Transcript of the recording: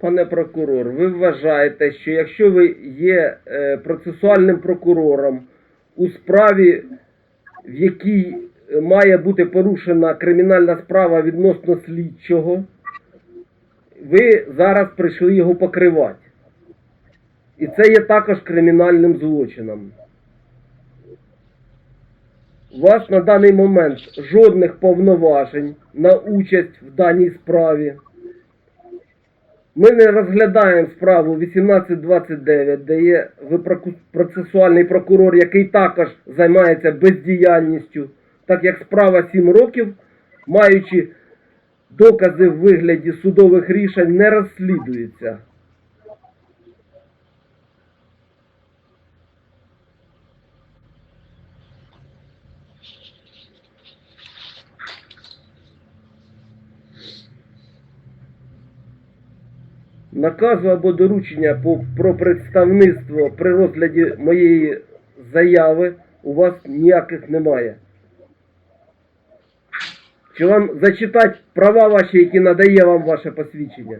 Пане прокурор, ви вважаєте, що якщо ви є е, процесуальним прокурором у справі, в якій е, має бути порушена кримінальна справа відносно слідчого, ви зараз прийшли його покривати. І це є також кримінальним злочином. У вас на даний момент жодних повноважень на участь в даній справі. Ми не розглядаємо справу 1829, де є процесуальний прокурор, який також займається бездіяльністю, так як справа 7 років, маючи докази в вигляді судових рішень, не розслідується. Наказу або доручення про представництво при розгляді моєї заяви у вас ніяких немає. Чи вам зачитати права ваші, які надає вам ваше посвідчення?